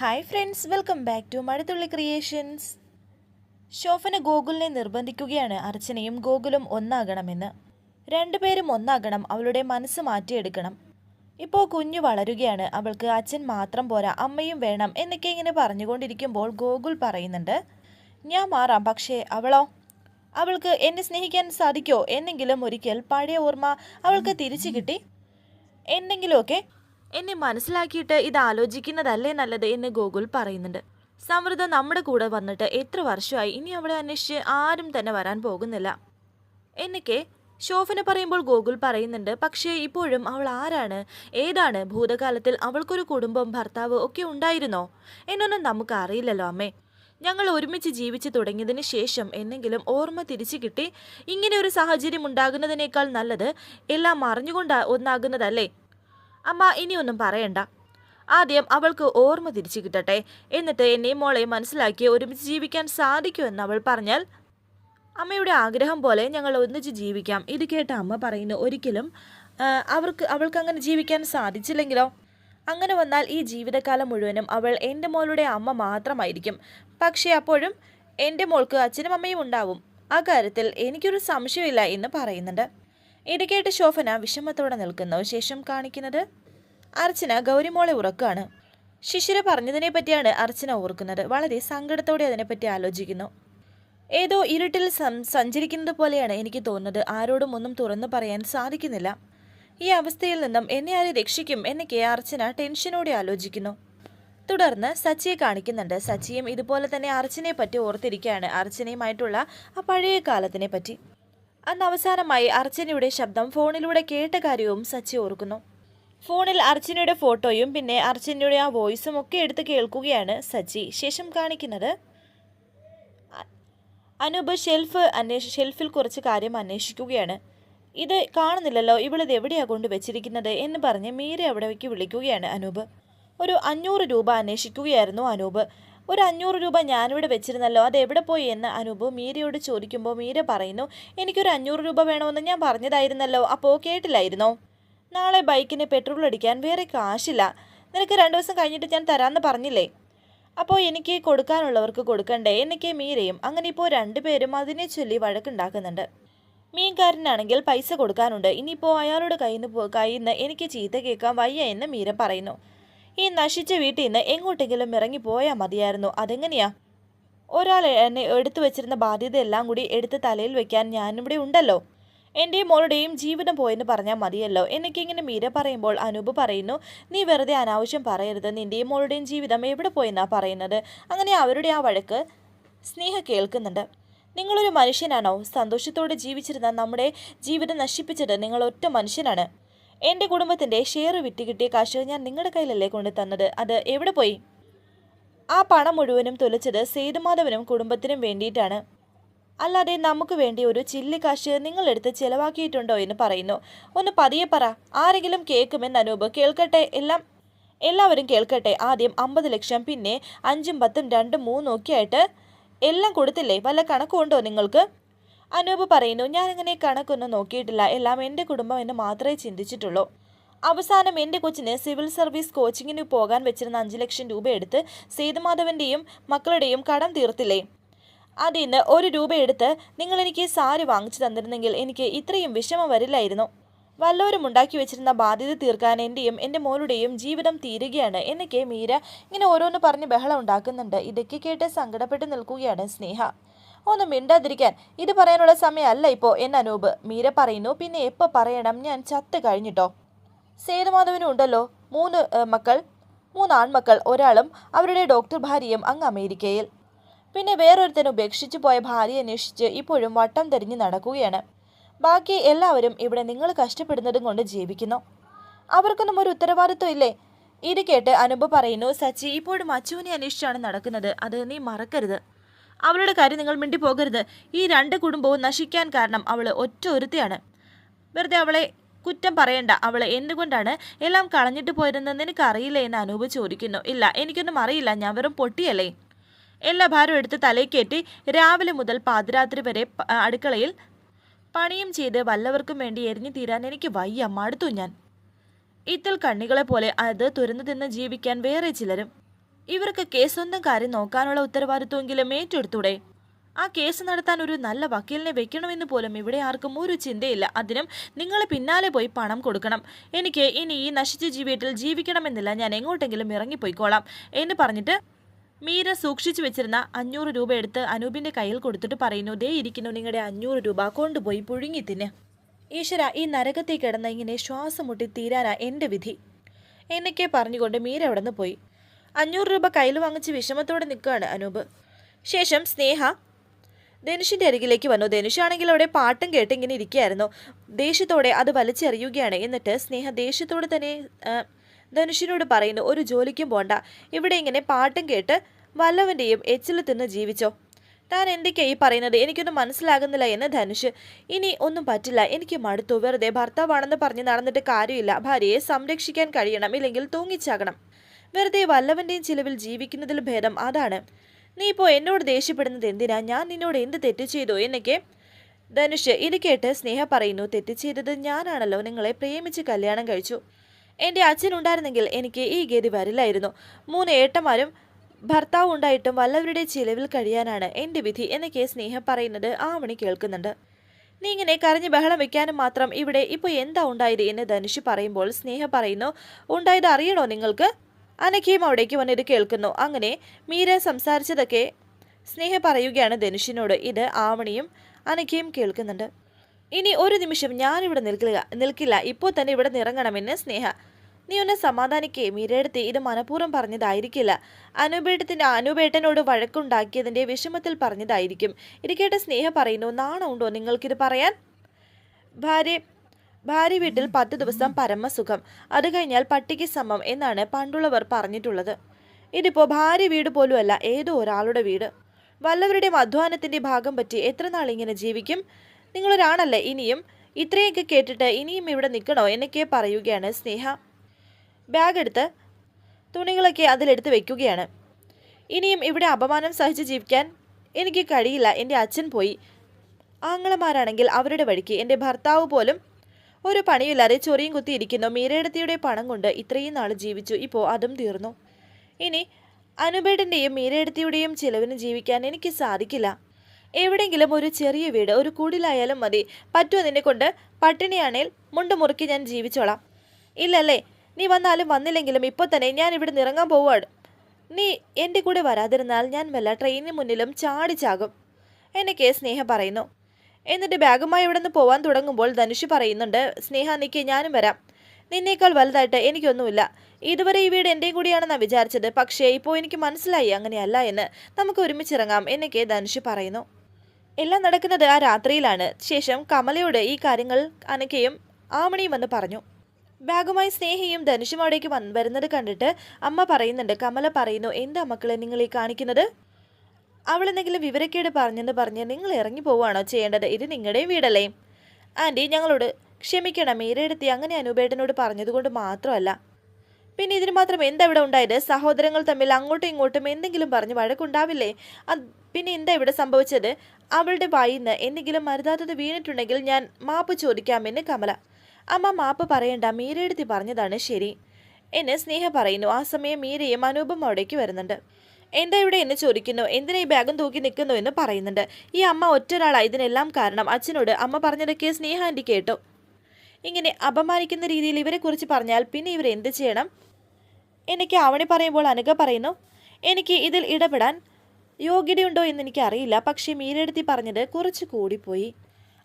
Hi friends welcome back to Mazhathulli creations Shobhana ഗോകുലിനെ നിർബന്ധിക്കുകയാണ്. അർച്ചനയും ഗോകുലും ഒന്നാകണമെന്ന്. രണ്ടുപേരും ഒന്നാകണം അവളുടെ മനസ്സ് മാറ്റിയെടുക്കണം. ഇപ്പോൾ കുഞ്ഞു വളരുകയാണ്. അവൾക്ക് അച്ഛൻ മാത്രം പോരാ അമ്മയും വേണം എന്നൊക്കെ ഇങ്ങനെ പറഞ്ഞുകൊണ്ടിരിക്കുമ്പോൾ ഗോകുൽ പറയുന്നുണ്ട് ഞാൻ മാറാം പക്ഷേ അവളോ? അവൾക്ക് എന്നെ സ്നേഹിക്കാൻ സാധിക്കോ? എന്നെങ്കിലും ഒരിക്കൽ പഴയ ഓർമ്മ അവൾക്ക് തിരിച്ചു കിട്ടി? എന്തെങ്കിലുമൊക്കെ എന്നെ മനസ്സിലാക്കിയിട്ട് ഇത് ആലോചിക്കുന്നതല്ലേ നല്ലത് എന്ന് ഗോകുൽ പറയുന്നുണ്ട്. സമൃദ്ധ നമ്മുടെ കൂടെ വന്നിട്ട് എത്ര വർഷമായി ഇനി അവളെ അന്വേഷിച്ച് ആരും തന്നെ വരാൻ പോകുന്നില്ല. എന്നൊക്കെ ശോഭന പറയുമ്പോൾ ഗോകുൽ പറയുന്നുണ്ട് പക്ഷേ ഇപ്പോഴും അവൾ ആരാണ്? ഏതാണ്? ഭൂതകാലത്തിൽ അവൾക്കൊരു കുടുംബം ഭർത്താവ് ഒക്കെ ഉണ്ടായിരുന്നോ? എന്നൊന്നും നമുക്ക് അറിയില്ലല്ലോ അമ്മേ. ഞങ്ങൾ ഒരുമിച്ച് ജീവിച്ചു തുടങ്ങിയതിന് ശേഷം എന്നെങ്കിലും ഓർമ്മ തിരിച്ചു കിട്ടി ഇങ്ങനെ ഒരു സാഹചര്യം ഉണ്ടാകുന്നതിനേക്കാൾ നല്ലത് എല്ലാം അറിഞ്ഞുകൊണ്ട് ഒന്നാകുന്നതല്ലേ? അമ്മ ഇനിയൊന്നും പറയണ്ട. ആദ്യം അവൾക്ക് ഓർമ്മ തിരിച്ചു കിട്ടട്ടെ. എന്നിട്ട് എന്നെയും മോളെ മനസ്സിലാക്കി ഒരുമിച്ച് ജീവിക്കാൻ സാധിക്കുമെന്ന് അവൾ പറഞ്ഞാൽ അമ്മയുടെ ആഗ്രഹം പോലെ ഞങ്ങൾ ഒന്നിച്ച് ജീവിക്കാം. ഇത് കേട്ട അമ്മ പറയുന്നു ഒരിക്കലും അവർക്ക് അവൾക്ക് അങ്ങനെ ജീവിക്കാൻ സാധിച്ചില്ലെങ്കിലോ? അങ്ങനെ വന്നാൽ ഈ ജീവിതകാലം മുഴുവനും അവൾ എന്റെ മോളുടെ അമ്മ മാത്രമായിരിക്കും. പക്ഷേ അപ്പോഴും എന്റെ മോൾക്ക് അച്ഛനും അമ്മയും ഉണ്ടാവും. ആ കാര്യത്തിൽ എനിക്കൊരു സംശയമില്ല എന്ന് പറയുന്നുണ്ട്. ഇത് ശോഭന വിഷമത്തോടെ നിൽക്കുന്നു. ശേഷം കാണിക്കുന്നത് അർച്ചന ഗൗരിമോളെ ഉറക്കാണ്. ശിശിര പറഞ്ഞതിനെ പറ്റിയാണ് അർച്ചന ഓർക്കുന്നത്. വളരെ സങ്കടത്തോടെ അതിനെപ്പറ്റി ആലോചിക്കുന്നു. ഏതോ ഇരുട്ടിൽ സഞ്ചരിക്കുന്നത് പോലെയാണ് എനിക്ക് തോന്നുന്നത്. ആരോടും ഒന്നും തുറന്നു പറയാൻ സാധിക്കുന്നില്ല. ഈ അവസ്ഥയിൽ നിന്നും എന്നെ ആരെ രക്ഷിക്കും എന്നൊക്കെ അർച്ചന ടെൻഷനോടെ ആലോചിക്കുന്നു. തുടർന്ന് സച്ചിയെ കാണിക്കുന്നുണ്ട്. സച്ചിയും ഇതുപോലെ തന്നെ അർച്ചനയെ പറ്റി ഓർത്തിരിക്കുകയാണ്. അർച്ചനയുമായിട്ടുള്ള ആ പഴയ കാലത്തിനെ പറ്റി. അന്ന് അവസാനമായി അർച്ചനയുടെ ശബ്ദം ഫോണിലൂടെ കേട്ട കാര്യവും സച്ചി ഓർക്കുന്നു. ഫോണിൽ അർച്ചനയുടെ ഫോട്ടോയും പിന്നെ അർച്ചനയുടെ ആ വോയിസും ഒക്കെ എടുത്ത് കേൾക്കുകയാണ് സച്ചി. ശേഷം കാണിക്കുന്നത് അനൂപ് ഷെൽഫ് അന്വേഷ ഷെൽഫിൽ കുറച്ച് കാര്യം അന്വേഷിക്കുകയാണ്. ഇത് കാണുന്നില്ലല്ലോ ഇവളിത് എവിടെയാണ് കൊണ്ട് വെച്ചിരിക്കുന്നത് എന്ന് പറഞ്ഞ് മീര അവിടേക്ക് വിളിക്കുകയാണ് അനൂപ്. ഒരു അഞ്ഞൂറ് രൂപ അന്വേഷിക്കുകയായിരുന്നു അനൂപ്. ഒരു അഞ്ഞൂറ് രൂപ ഞാനിവിടെ വെച്ചിരുന്നല്ലോ അത് എവിടെ പോയി എന്ന് അനൂപ് മീരയോട് ചോദിക്കുമ്പോൾ മീര പറയുന്നു എനിക്കൊരു അഞ്ഞൂറ് രൂപ വേണമെന്ന് ഞാൻ പറഞ്ഞതായിരുന്നല്ലോ അപ്പോൾ കേട്ടില്ലായിരുന്നോ? നാളെ ബൈക്കിന് പെട്രോൾ അടിക്കാൻ വേറെ കാശില്ല നിനക്ക് രണ്ടു ദിവസം കഴിഞ്ഞിട്ട് ഞാൻ തരാമെന്ന് പറഞ്ഞില്ലേ? അപ്പോൾ എനിക്ക് കൊടുക്കാനുള്ളവർക്ക് കൊടുക്കണ്ടേ? എന്നൊക്കെ മീരയും അങ്ങനെ ഇപ്പോൾ രണ്ടുപേരും അതിനെ ചൊല്ലി വഴക്കുണ്ടാക്കുന്നുണ്ട്. മീൻകാരനാണെങ്കിൽ പൈസ കൊടുക്കാനുണ്ട് ഇനിയിപ്പോൾ അയാളുടെ കയ്യിൽ നിന്ന് കയ്യിൽ നിന്ന് എനിക്ക് ചീത്ത കേൾക്കാൻ വയ്യ എന്ന് മീര പറയുന്നു. ഈ നശിച്ച വീട്ടിൽ നിന്ന് എങ്ങോട്ടെങ്കിലും ഇറങ്ങി പോയാൽ മതിയായിരുന്നു. അതെങ്ങനെയാ? ഒരാൾ എന്നെ എടുത്തു വെച്ചിരുന്ന ബാധ്യതയെല്ലാം കൂടി എടുത്ത് തലയിൽ വെക്കാൻ ഞാനിവിടെ ഉണ്ടല്ലോ. എന്റെയും മോളുടെയും ജീവിതം പോയെന്ന് പറഞ്ഞാൽ മതിയല്ലോ. എനിക്കിങ്ങനെ മീര പറയുമ്പോൾ അനൂപ് പറയുന്നു നീ വെറുതെ അനാവശ്യം പറയരുത്. നിന്റെയും മോളുടെയും ജീവിതം എവിടെ പോയെന്നാ പറയുന്നത്? അങ്ങനെ അവരുടെ ആ വഴക്ക് സ്നേഹ കേൾക്കുന്നുണ്ട്. നിങ്ങളൊരു മനുഷ്യനാണോ? സന്തോഷത്തോടെ ജീവിച്ചിരുന്ന നമ്മുടെ ജീവിതം നശിപ്പിച്ചത് നിങ്ങൾ ഒറ്റ മനുഷ്യനാണ്. എന്റെ കുടുംബത്തിന്റെ ഷെയർ വിറ്റ് കിട്ടിയ കാശ് ഞാൻ നിങ്ങളുടെ കയ്യിലല്ലേ കൊണ്ടു തന്നത്? അത് എവിടെ പോയി? ആ പണം മുഴുവനും തുലച്ചത് സേതുമാധവനും കുടുംബത്തിനും വേണ്ടിയിട്ടാണ്. അല്ലാതെ നമുക്ക് വേണ്ടി ഒരു ചില്ലി കാശ് നിങ്ങളെടുത്ത് ചെലവാക്കിയിട്ടുണ്ടോ എന്ന് പറയുന്നു. ഒന്ന് പതിയെ പറ. ആരെങ്കിലും കേൾക്കുമെന്ന് അനൂപ് കേൾക്കട്ടെ. എല്ലാം എല്ലാവരും കേൾക്കട്ടെ. ആദ്യം അമ്പത് ലക്ഷം പിന്നെ അഞ്ചും പത്തും രണ്ടും മൂന്നും ഒക്കെ ആയിട്ട് എല്ലാം കൊടുത്തില്ലേ? വല്ല കണക്കുണ്ടോ നിങ്ങൾക്ക്? അനൂപ് പറയുന്നു ഞാനങ്ങനെ കണക്കൊന്നും നോക്കിയിട്ടില്ല. എല്ലാം എന്റെ കുടുംബം എന്ന് മാത്രമേ ചിന്തിച്ചിട്ടുള്ളൂ. അവസാനം എന്റെ കൊച്ചിന് സിവിൽ സർവീസ് കോച്ചിങ്ങിന് പോകാൻ വെച്ചിരുന്ന അഞ്ച് ലക്ഷം രൂപ എടുത്ത് സേതുമാധവന്റെയും മക്കളുടെയും കടം തീർത്തില്ലേ? അതിൽ നിന്ന് ഒരു രൂപ എടുത്ത് നിങ്ങൾ എനിക്ക് സാരി വാങ്ങിച്ചു തന്നിരുന്നെങ്കിൽ എനിക്ക് ഇത്രയും വിഷമം വരില്ലായിരുന്നു. വല്ലവരും ഉണ്ടാക്കി വെച്ചിരുന്ന ബാധ്യത തീർക്കാൻ എന്റെയും എന്റെ മോളുടെയും ജീവിതം തീരുകയാണ്. എന്നൊക്കെ മീര ഇങ്ങനെ ഓരോന്ന് പറഞ്ഞ് ബഹളം ഉണ്ടാക്കുന്നുണ്ട്. ഇതൊക്കെ കേട്ട് സങ്കടപ്പെട്ട് നിൽക്കുകയാണ് സ്നേഹ. ഒന്ന് മിണ്ടാതിരിക്കാൻ. ഇത് പറയാനുള്ള സമയമല്ല ഇപ്പോൾ എന്ന് അനൂപ്. മീര പറയുന്നു പിന്നെ എപ്പോൾ പറയണം? ഞാൻ ചത്ത് കഴിഞ്ഞിട്ടോ? സേതുമാധവനും ഉണ്ടല്ലോ. മൂന്ന് മക്കൾ മൂന്ന് ആൺമക്കൾ ഒരാളും അവരുടെ ഡോക്ടർ ഭാര്യയും അങ്ങ് അമേരിക്കയിൽ. പിന്നെ വേറൊരുത്തൻ ഉപേക്ഷിച്ചു പോയ ഭാര്യയെ അന്വേഷിച്ച് ഇപ്പോഴും വട്ടം തിരിഞ്ഞ് നടക്കുകയാണ്. ബാക്കി എല്ലാവരും ഇവിടെ നിങ്ങൾ കഷ്ടപ്പെടുന്നതും കൊണ്ട് ജീവിക്കുന്നു. അവർക്കൊന്നും ഒരു ഉത്തരവാദിത്വം ഇല്ലേ? ഇത് കേട്ട് അനുപ പറയുന്നു സച്ചി ഇപ്പോഴും അച്ചുവിനെ അന്വേഷിച്ചാണ് നടക്കുന്നത്. അത് നീ മറക്കരുത്. അവളുടെ കാര്യം നിങ്ങൾ മിണ്ടി പോകരുത് ഈ രണ്ട് കുടുംബവും നശിക്കാൻ കാരണം അവൾ ഒറ്റ ഒരുത്തിയാണ് വെറുതെ അവളെ കുറ്റം പറയണ്ട. അവൾ എന്തുകൊണ്ടാണ് എല്ലാം കളഞ്ഞിട്ട് പോയിരുന്നത് നിനക്ക് അറിയില്ല എന്ന് അനൂപ് ചോദിക്കുന്നു. ഇല്ല എനിക്കൊന്നും അറിയില്ല. ഞാൻ വെറും പൊട്ടിയല്ലേ? എല്ലാ ഭാരവും എടുത്ത് തലയിൽ രാവിലെ മുതൽ പാതിരാത്രി വരെ അടുക്കളയിൽ പണിയും ചെയ്ത് വല്ലവർക്കും വേണ്ടി എരിഞ്ഞു തീരാൻ എനിക്ക് വയ്യ. മടുത്തു ഞാൻ. ഇത്തൽ കണ്ണികളെ പോലെ അത് തുരന്നു തിന്ന് ജീവിക്കാൻ വേറെ ചിലരും ഇവർക്ക് കേസ് സ്വന്തം കാര്യം നോക്കാനുള്ള ഉത്തരവാദിത്വമെങ്കിലും ഏറ്റെടുത്തൂടെ? ആ കേസ് നടത്താൻ ഒരു നല്ല വക്കീലിനെ വെക്കണമെന്ന് പോലും ഇവിടെ ആർക്കും ഒരു ചിന്തയില്ല. അതിനും നിങ്ങൾ പിന്നാലെ പോയി പണം കൊടുക്കണം. എനിക്ക് ഇനി ഈ നശിച്ച ജീവിതത്തിൽ ജീവിക്കണമെന്നില്ല. ഞാൻ എങ്ങോട്ടെങ്കിലും ഇറങ്ങിപ്പോയിക്കോളാം എന്ന് പറഞ്ഞിട്ട് മീര സൂക്ഷിച്ചു വെച്ചിരുന്ന അഞ്ഞൂറ് രൂപ എടുത്ത് അനൂപിന്റെ കയ്യിൽ കൊടുത്തിട്ട് പറയുന്നു ദേ ഇരിക്കുന്നു നിങ്ങളുടെ അഞ്ഞൂറ് രൂപ. കൊണ്ടുപോയി പുഴുങ്ങി തിന്നെ. ഈശ്വര ഈ നരകത്തേക്ക് കിടന്ന ഇങ്ങനെ ശ്വാസം മുട്ടി തീരാനാ എന്റെ വിധി. എന്നൊക്കെ പറഞ്ഞുകൊണ്ട് മീര അവിടെ നിന്ന് പോയി. അഞ്ഞൂറ് രൂപ കയ്യിൽ വാങ്ങിച്ച് വിഷമത്തോടെ നിൽക്കുകയാണ് അനൂപ്. ശേഷം സ്നേഹ ധനുഷിന്റെ അരികിലേക്ക് വന്നു. ധനുഷാണെങ്കിൽ അവിടെ പാട്ടും കേട്ട് ഇങ്ങനെ ഇരിക്കുകയായിരുന്നു. ദേഷ്യത്തോടെ അത് വലിച്ചെറിയുകയാണ്. എന്നിട്ട് സ്നേഹ ദേഷ്യത്തോടെ തന്നെ ധനുഷിനോട് പറയുന്നു ഒരു ജോലിക്കും പോണ്ട. ഇവിടെ ഇങ്ങനെ പാട്ടും കേട്ട് വല്ലവന്റെയും എച്ചിൽ തിന്ന് ജീവിച്ചോ. താൻ എന്തൊക്കെയായി പറയുന്നത്? എനിക്കൊന്നും മനസ്സിലാകുന്നില്ല എന്ന് ധനുഷ്. ഇനി ഒന്നും പറ്റില്ല. എനിക്ക് മടുത്തു. വെറുതെ ഭർത്താവാണെന്ന് പറഞ്ഞ് നടന്നിട്ട് കാര്യമില്ല. ഭാര്യയെ സംരക്ഷിക്കാൻ കഴിയണം. ഇല്ലെങ്കിൽ തൂങ്ങിച്ചാകണം. വെറുതെ വല്ലവന്റെയും ചിലവിൽ ജീവിക്കുന്നതിൽ ഭേദം അതാണ്. നീ ഇപ്പോൾ എന്നോട് ദേഷ്യപ്പെടുന്നത് എന്തിനാ? ഞാൻ നിന്നോട് എന്ത് തെറ്റ് ചെയ്തു? എന്നൊക്കെ ധനുഷ് ഇത് കേട്ട് സ്നേഹ പറയുന്നു. തെറ്റ് ചെയ്തത് ഞാനാണല്ലോ. നിങ്ങളെ പ്രേമിച്ച് കല്യാണം കഴിച്ചു. എന്റെ അച്ഛനുണ്ടായിരുന്നെങ്കിൽ എനിക്ക് ഈ ഗതി വരില്ലായിരുന്നു. മൂന്ന് ഏട്ടന്മാരും ഭർത്താവ് ഉണ്ടായിട്ടും വല്ലവരുടെ ചിലവിൽ കഴിയാനാണ് എന്റെ വിധി എന്നൊക്കെ സ്നേഹ പറയുന്നത് ആവണി കേൾക്കുന്നുണ്ട്. നീ ഇങ്ങനെ കരഞ്ഞ് ബഹളം വെക്കാനും മാത്രം ഇവിടെ ഇപ്പോൾ എന്താ ഉണ്ടായത്? എന്ന് ധനുഷ് പറയുമ്പോൾ സ്നേഹ പറയുന്നു ഉണ്ടായത് അറിയണോ നിങ്ങൾക്ക്? അനഖയും അവിടേക്ക് വന്നിത് കേൾക്കുന്നു. അങ്ങനെ മീര സംസാരിച്ചതൊക്കെ സ്നേഹ പറയുകയാണ് ധനുഷിനോട്. ഇത് ആവണിയും അനഘയും കേൾക്കുന്നുണ്ട്. ഇനി ഒരു നിമിഷം ഞാനിവിടെ നിൽക്കില്ല നിൽക്കില്ല. ഇപ്പോൾ തന്നെ ഇവിടെ നിറങ്ങണമെന്ന് സ്നേഹ. നീ ഒന്ന് സമാധാനിക്കേ. മീരയെടുത്ത് ഇത് മനഃപൂർവം പറഞ്ഞതായിരിക്കില്ല. അനുപേട്ടത്തിന് അനുപേട്ടനോട് വഴക്കുണ്ടാക്കിയതിന്റെ വിഷമത്തിൽ പറഞ്ഞതായിരിക്കും. ഇത് കേട്ട സ്നേഹ പറയുന്നു. നാണമുണ്ടോ നിങ്ങൾക്കിത് പറയാൻ? ഭാര്യ ഭാര്യ വീട്ടിൽ പത്ത് ദിവസം പരമസുഖം. അത് കഴിഞ്ഞാൽ പട്ടിക്ക് സമം എന്നാണ് പണ്ടുള്ളവർ പറഞ്ഞിട്ടുള്ളത്. ഇതിപ്പോൾ ഭാര്യ വീട് പോലുമല്ല ഏതോ ഒരാളുടെ വീട്. വല്ലവരുടെയും അധ്വാനത്തിന്റെ ഭാഗം പറ്റി എത്ര നാൾ ഇങ്ങനെ ജീവിക്കും? നിങ്ങളൊരാണല്ലേ ഇനിയും? ഇത്രയൊക്കെ കേട്ടിട്ട് ഇനിയും ഇവിടെ നിൽക്കണോ എന്നൊക്കെ പറയുകയാണ് സ്നേഹ. ബാഗ് എടുത്ത് തുണികളൊക്കെ അതിലെടുത്ത് വെക്കുകയാണ്. ഇനിയും ഇവിടെ അപമാനം സഹിച്ച് ജീവിക്കാൻ എനിക്ക് കഴിയില്ല. എന്റെ അച്ഛൻ പോയി. ആങ്ങളമാരാണെങ്കിൽ അവരുടെ വഴിക്ക്. എന്റെ ഭർത്താവ് പോലും ഒരു പണിയില്ലാതെ ചൊറിയും കുത്തി ഇരിക്കുന്നു. മീരയിടത്തിയുടെ പണം കൊണ്ട് ഇത്രയും നാൾ ജീവിച്ചു. ഇപ്പോൾ അതും തീർന്നു. ഇനി അനുപേടന്റെയും മീരയിടത്തിയുടെയും ചിലവിന് ജീവിക്കാൻ എനിക്ക് സാധിക്കില്ല. എവിടെയെങ്കിലും ഒരു ചെറിയ വീട് ഒരു കൂടിലായാലും മതി. പറ്റുമോ നിന്നെ കൊണ്ട്? പട്ടിണിയാണേൽ മുണ്ട് മുറുക്കി ഞാൻ ജീവിച്ചോളാം. ഇല്ലല്ലേ നീ വന്നാലും വന്നില്ലെങ്കിലും ഇപ്പോൾ തന്നെ ഞാൻ ഇവിടെ നിറങ്ങാൻ പോവാണ് നീ എന്റെ കൂടെ വരാതിരുന്നാൽ ഞാൻ വല്ല ട്രെയിനിന് മുന്നിലും ചാടിച്ചാകും എന്നൊക്കെ സ്നേഹ പറയുന്നു. എന്നിട്ട് ബാഗുമായി ഇവിടെ നിന്ന് പോവാൻ തുടങ്ങുമ്പോൾ ധനുഷ് പറയുന്നുണ്ട് സ്നേഹ നിക്ക് ഞാനും വരാം. നിന്നേക്കാൾ വലുതായിട്ട് എനിക്കൊന്നുമില്ല. ഇതുവരെ ഈ വീട് എന്റെയും കൂടിയാണെന്നാണ് വിചാരിച്ചത്. പക്ഷേ ഇപ്പോൾ എനിക്ക് മനസ്സിലായി അങ്ങനെയല്ല എന്ന്. നമുക്ക് ഒരുമിച്ചിറങ്ങാം എന്നൊക്കെ ധനുഷ് പറയുന്നു. എല്ലാം നടക്കുന്നത് ആ രാത്രിയിലാണ്. ശേഷം കമലയോട് ഈ കാര്യങ്ങൾ അനക്കയും ആമണിയും വന്ന് പറഞ്ഞു. ബാഗുമായി സ്നേഹയും ധനുഷും അവിടേക്ക് വരുന്നത് കണ്ടിട്ട് അമ്മ പറയുന്നുണ്ട്. കമല പറയുന്നു എന്താ മക്കളെ നിങ്ങൾ ഈ കാണിക്കുന്നത്? അവൾ എന്തെങ്കിലും വിവരക്കേട് പറഞ്ഞെന്ന് പറഞ്ഞ് നിങ്ങൾ ഇറങ്ങി പോവുകയാണോ ചെയ്യേണ്ടത്? ഇത് നിങ്ങളുടെയും വീടല്ലേ? ആന്റി ഞങ്ങളോട് ക്ഷമിക്കണം. മീരയെടുത്തി അങ്ങനെ അനുപേട്ടനോട് പറഞ്ഞതുകൊണ്ട് മാത്രമല്ല. പിന്നെ ഇതിന് മാത്രം എന്താ ഇവിടെ ഉണ്ടായത്? സഹോദരങ്ങൾ തമ്മിൽ അങ്ങോട്ടും ഇങ്ങോട്ടും എന്തെങ്കിലും പറഞ്ഞ് വഴക്കുണ്ടാവില്ലേ? അത് പിന്നെ എന്താ ഇവിടെ സംഭവിച്ചത്? അവളുടെ വായിൽ നിന്ന് എന്തെങ്കിലും മരുതാത്തത് വീണിട്ടുണ്ടെങ്കിൽ ഞാൻ മാപ്പ് ചോദിക്കാമെന്ന് കമല. അമ്മ മാപ്പ് പറയണ്ട. മീരയെടുത്തി പറഞ്ഞതാണ് ശരി. എന്നെ സ്നേഹ പറയുന്നു. ആ സമയം മീരയും അനൂപും അവിടേക്ക് വരുന്നുണ്ട്. എന്താ ഇവിടെ എന്ന് ചോദിക്കുന്നു? എന്തിനാ ഈ ബാഗും തൂക്കി നിൽക്കുന്നു എന്ന് പറയുന്നുണ്ട്. ഈ അമ്മ ഒറ്റൊരാളാണ് ഇതിനെല്ലാം കാരണം അച്ഛനോട് അമ്മ പറഞ്ഞതൊക്കെ സ്നേഹ ആന്റി കേട്ടു. ഇങ്ങനെ അപമാനിക്കുന്ന രീതിയിൽ ഇവരെക്കുറിച്ച് പറഞ്ഞാൽ പിന്നെ ഇവർ എന്ത് ചെയ്യണം? എനിക്ക് ആവണി പറയുമ്പോൾ അനുഗ പറയുന്നു എനിക്ക് ഇതിൽ ഇടപെടാൻ യോഗ്യതയുണ്ടോ എന്ന് എനിക്ക് അറിയില്ല. പക്ഷേ മീരെടുത്തി പറഞ്ഞത് കുറച്ച് കൂടിപ്പോയി.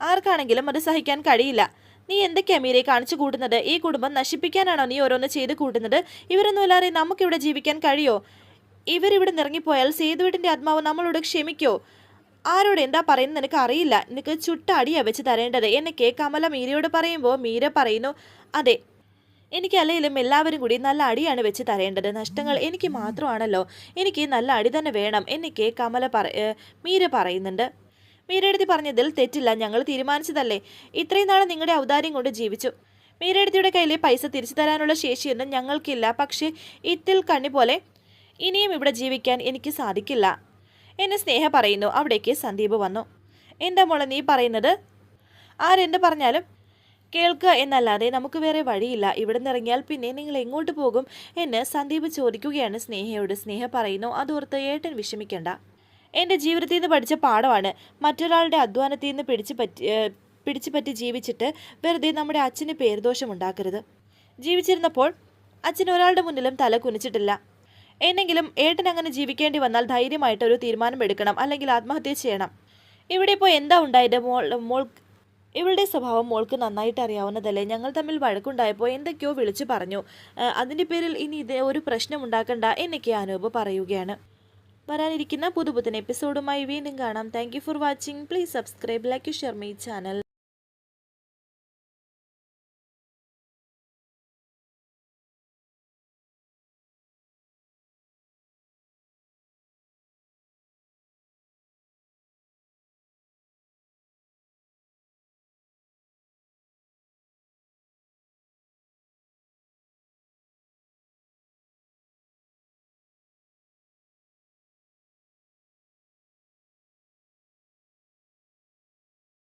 ആർക്കാണെങ്കിലും അത് സഹിക്കാൻ കഴിയില്ല. നീ എന്തൊക്കെയാണ് മീരെ കാണിച്ചു കൂട്ടുന്നത്? ഈ കുടുംബം നശിപ്പിക്കാനാണോ നീ ഓരോന്ന് ചെയ്ത് കൂട്ടുന്നത്? ഇവരൊന്നും ഇല്ലാതെ നമുക്കിവിടെ ജീവിക്കാൻ കഴിയോ? ഇവരിവിടെ നിറങ്ങിപ്പോയാൽ സേതുവേട്ടിന്റെ ആത്മാവ് നമ്മളോട് ക്ഷമിക്കോ? ആരോട് എന്താ പറയുന്നത് നിനക്ക് അറിയില്ല. നിനക്ക് ചുട്ട അടിയാ വെച്ച് തരേണ്ടത്. എന്നൊക്കെ കമല മീരയോട് പറയുമ്പോൾ മീര പറയുന്നു അതെ എനിക്ക് അല്ലെങ്കിലും എല്ലാവരും കൂടി നല്ല അടിയാണ് വെച്ച് തരേണ്ടത്. നഷ്ടങ്ങൾ എനിക്ക് മാത്രമാണല്ലോ. എനിക്ക് നല്ല അടി തന്നെ വേണം. എന്നൊക്കെ കമല പറ മീര പറയുന്നുണ്ട്. മീരയെടുത്തി പറഞ്ഞതിൽ തെറ്റില്ല. ഞങ്ങൾ തീരുമാനിച്ചതല്ലേ. ഇത്രയും നാളെ നിങ്ങളുടെ ഔദാര്യം കൊണ്ട് ജീവിച്ചു. മീരയെടുത്തിയുടെ കയ്യിലെ പൈസ തിരിച്ചു തരാനുള്ള ശേഷിയൊന്നും ഞങ്ങൾക്കില്ല. പക്ഷേ ഇത്തിൽ കണ്ണി പോലെ ഇനിയും ഇവിടെ ജീവിക്കാൻ എനിക്ക് സാധിക്കില്ല. എന്നെ സ്നേഹ പറയുന്നു. അവിടേക്ക് സന്ദീപ് വന്നു. എന്താ മോളെ നീ പറയുന്നത്? ആരെന്ത് പറഞ്ഞാലും കേൾക്കുക എന്നല്ലാതെ നമുക്ക് വേറെ വഴിയില്ല. ഇവിടെ നിന്നിറങ്ങിയാൽ പിന്നെ നിങ്ങൾ എങ്ങോട്ട് പോകും എന്ന് സന്ദീപ് ചോദിക്കുകയാണ് സ്നേഹയോട്. സ്നേഹ പറയുന്നു അതോർത്ത് ഏട്ടൻ വിഷമിക്കണ്ട. എന്റെ ജീവിതത്തിൽ നിന്ന് പഠിച്ച പാഠമാണ്. മറ്റൊരാളുടെ അധ്വാനത്തിൽ നിന്ന് പിടിച്ചു പറ്റി പിടിച്ചു പറ്റി ജീവിച്ചിട്ട് വെറുതെ നമ്മുടെ അച്ഛന് പേരുദോഷം ഉണ്ടാക്കരുത്. ജീവിച്ചിരുന്നപ്പോൾ അച്ഛൻ ഒരാളുടെ മുന്നിലും തല കുനിച്ചിട്ടില്ല. എന്നെങ്കിലും ഏട്ടൻ അങ്ങനെ ജീവിക്കേണ്ടി വന്നാൽ ധൈര്യമായിട്ട് ഒരു തീരുമാനം എടുക്കണം അല്ലെങ്കിൽ ആത്മഹത്യ ചെയ്യണം. ഇവിടെ ഇപ്പോൾ എന്താ ഉണ്ടായത്? മോൾ മോൾ ഇവളുടെ സ്വഭാവം മോൾക്ക് നന്നായിട്ട് അറിയാവുന്നതല്ലേ? ഞങ്ങൾ തമ്മിൽ വഴക്കുണ്ടായപ്പോൾ എന്തൊക്കെയോ വിളിച്ചു പറഞ്ഞു. അതിന്റെ പേരിൽ ഇനി ഇത് ഒരു പ്രശ്നം ഉണ്ടാക്കണ്ട എന്നൊക്കെ അനൂപ് പറയുകയാണ്. വരാനിരിക്കുന്ന പുതുപുത്തൻ എപ്പിസോഡുമായി വീണ്ടും കാണാം. Thank for watching please subscribe like share my channel